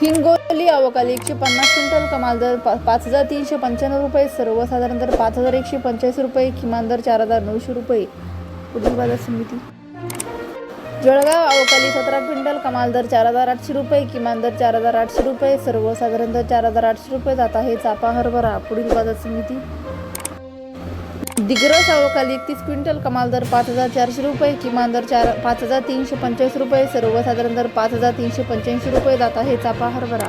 हिंगोली अवकाली एकशे पन्नास क्विंटल कमाल दर पा पाच हजार तीनशे पंच्याण्णव रुपये सर्वसाधारण दर पाच हजार एकशे पंच्याऐंशी रुपये किमान दर चार हजार नऊशे रुपये. पुढील बाजार समिती. जळगाव अवकाली सतरा क्विंटल कमाल दर चार हजार आठशे रुपये किमान दर चार हजार आठशे रुपये सर्वसाधारण दर चार हजार आठशे रुपये जात आहे चापा हरभरा पुढील बाजार समिती. दिग्रस अवकाली एकतीस क्विंटल कमाल दर पाच हजार चारशे रुपये किमान दर चार पाच हजार तीनशे पंच्याऐंशी रुपये सर्वसाधारण दर पाच हजार तीनशे पंच्याऐंशी रुपये जात आहे चापा हरभरा.